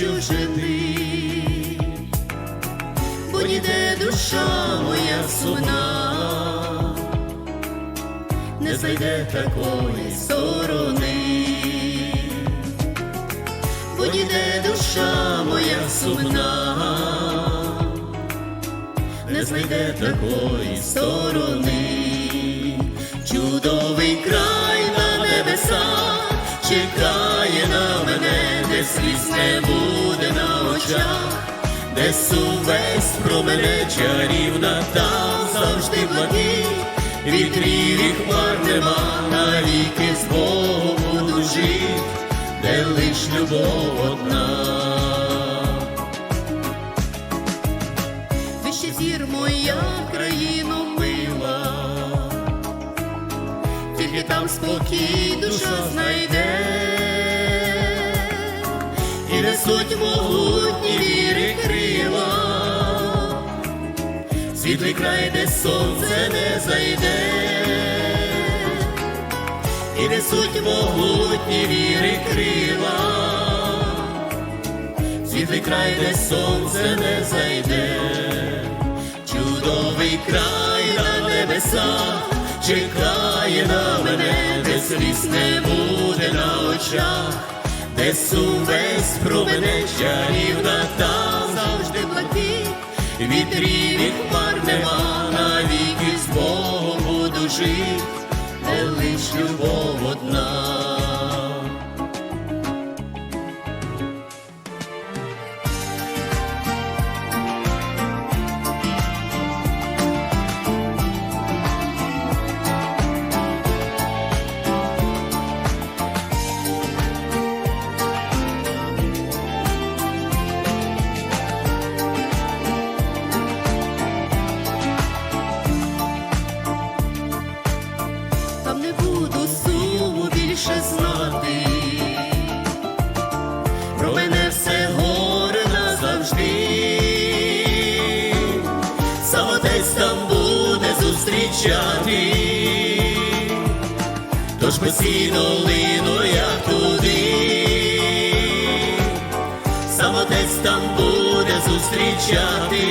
хочу жити, бо ніде душа моя сумна, не знайде такої сторони, бо ніде душа моя сумна, не знайде такої сторони, чудовий край на небесах. Чекає на мене, де сліз не буде на де сувесь про мене чарівна, там завжди блакить, вітрів і хмар нема, навіки з Богом буду де лиш любов одна. Вище зір моя країно мила, тільки там спокій душа знайде, і несуть могутні віри крила, світлий край, де сонце не зайде, і несуть могутні віри крила. Світлий край, де сонце не зайде, чудовий край на небесах чекає на мене, де сліз не буде на очах, де сувесь про мене чарівна, там завжди блакить, вітрів і хмар нема, навіки з Богом буду жити, де лиш любов зустрічати, тож постійно лину я туди. Самотець там буде зустрічати.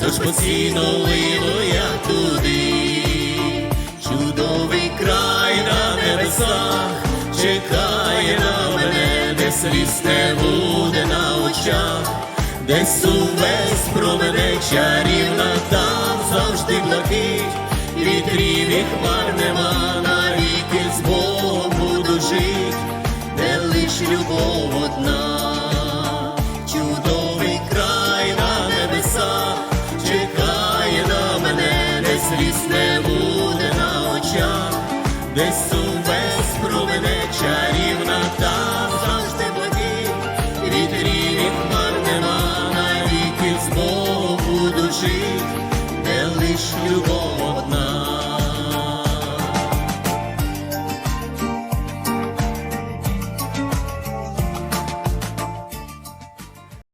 Тож постійно лину я туди, чудовий край на небесах. Чекає на мене, де сліз буде на очах, десь увесь промене чарівна, там завжди блакить, вітрів і хмар нема, на навіки з Богом буду жить, де лиш любов одна, чудовий край на небеса, чекає на мене, десь ліс не буде на очах, десь увесь промене чарівна.